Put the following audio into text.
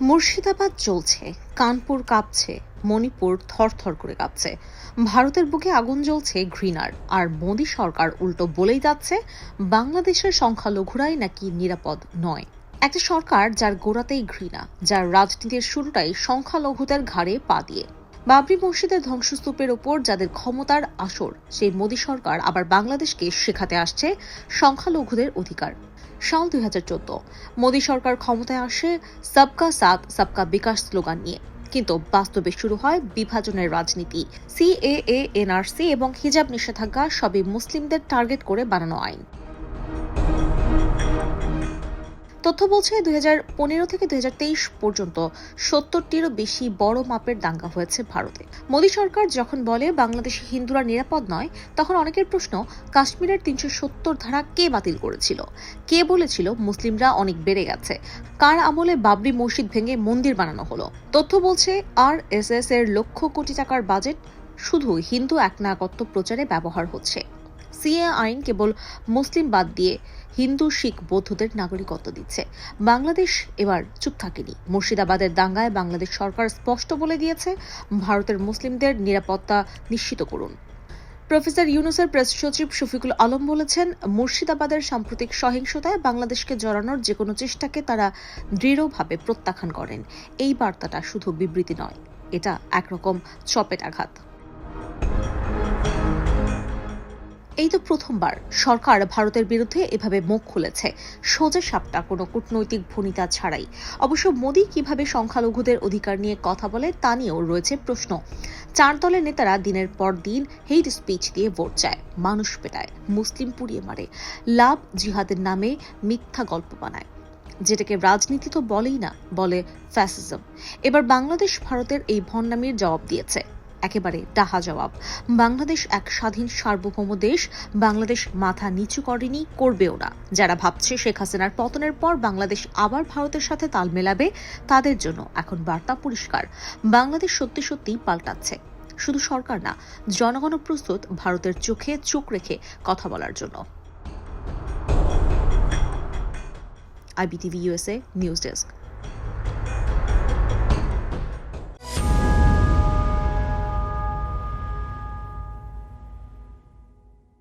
মুর্শিদাবাদ চলছে কানপুর কাঁপছে, মণিপুর থরথর করে কাঁপছে। ভারতের বুকে আগুন জ্বলছে ঘৃণার, আর মোদী সরকার উল্টো বলেই যাচ্ছে, বাংলাদেশের সংখ্যালঘুরাই নাকি নিরাপদ নয়। একটা সরকার যার গোড়াতেই ঘৃণা, যার রাজনীতির শুরুটাই সংখ্যালঘুদের ঘাড়ে পা দিয়ে। বাবরি মসজিদের ধ্বংসস্তূপের ওপর যাদের ক্ষমতার আসর, সেই মোদী সরকার আবার বাংলাদেশকে শেখাতে আসছে সংখ্যালঘুদের অধিকার। সাল দুই হাজার চোদ্দ। মোদী সরকার ক্ষমতায় আসে সবকা সাথ, সবকা বিকাশ স্লোগান নিয়ে। কিন্তু বাস্তবে শুরু হয় বিভাজনের রাজনীতি। সিএএ এনআরসি এবং হিজাব নিষেধাজ্ঞা সবই মুসলিমদের টার্গেট করে বানানো আইন। তথ্য বলছে দুই থেকে দুই পর্যন্ত সত্তরটিরও বেশি বড় মাপের দাঙ্গা হয়েছে ভারতে। মোদী সরকার যখন বলে বাংলাদেশে হিন্দুরা নিরাপদ নয়, তখন অনেকের প্রশ্ন, কাশ্মীরের তিনশো সত্তর ধারা কে বাতিল করেছিল? কে বলেছিল মুসলিমরা অনেক বেড়ে গেছে? কার আমলে বাবরি মসজিদ ভেঙে মন্দির বানানো হলো? তথ্য বলছে আর এস এর লক্ষ কোটি টাকার বাজেট, শুধু হিন্দু একনায়কত্ব প্রচারে ব্যবহার হচ্ছে। সিএ আইন কেবল মুসলিম বাদ দিয়ে হিন্দু, শিখ, বৌদ্ধদের নাগরিকত্ব দিচ্ছে। বাংলাদেশ এবার চুপ থাকেনি। মুর্শিদাবাদের দাঙ্গায় বাংলাদেশ সরকার স্পষ্ট বলে দিয়েছে, ভারতের মুসলিমদের নিরাপত্তা নিশ্চিত করুন। প্রফেসর ইউনুসের প্রেস সচিব শফিকুল আলম বলেছেন, মুর্শিদাবাদের সাম্প্রতিক সহিংসতায় বাংলাদেশকে জড়ানোর যে কোনো চেষ্টাকে তারা দৃঢ়ভাবে প্রত্যাখ্যান করেন। এই বার্তাটা শুধু বিবৃতি নয়, এটা একরকম চপেট আঘাত। এই তো প্রথমবার। সরকার ভারতের বিরুদ্ধে এভাবে মুখ খুলেছে। সোজা সাপটা, কোনো কূটনৈতিক ভূমিকা ছাড়াই। অবশ্য মোদী কীভাবে সংখ্যালঘুদের অধিকার নিয়ে কথা বলে তা নিয়েও রয়েছে প্রশ্ন। চার দলের নেতারা দিনের পর দিন হেইট স্পিচ দিয়ে ভোট চায়। মানুষ পেটায়, মুসলিম পুড়িয়ে মারে। লাভ জিহাদের নামে মিথ্যা গল্প বানায়। যেটাকে রাজনীতি তো বলেই না, বলে ফ্যাসিজম। এবার বাংলাদেশ ভারতের এই ভণ্ডামির জবাব দিয়েছে। একেবারে ডাহা জবাব। বাংলাদেশ এক স্বাধীন সার্বভৌম দেশ, বাংলাদেশ মাথা নিচু করেনি, করবেও না। যারা ভাবছে শেখ হাসিনার পতনের পর বাংলাদেশ আবার ভারতের সাথে তাল মেলাবে, তাদের জন্য এখন বার্তা পরিষ্কার। বাংলাদেশ সত্যি সত্যি পাল্টাচ্ছে। শুধু সরকার না জনগণ প্রস্তুত ভারতের চোখে চোখ রেখে কথা বলার জন্য। IBTV USA news desk.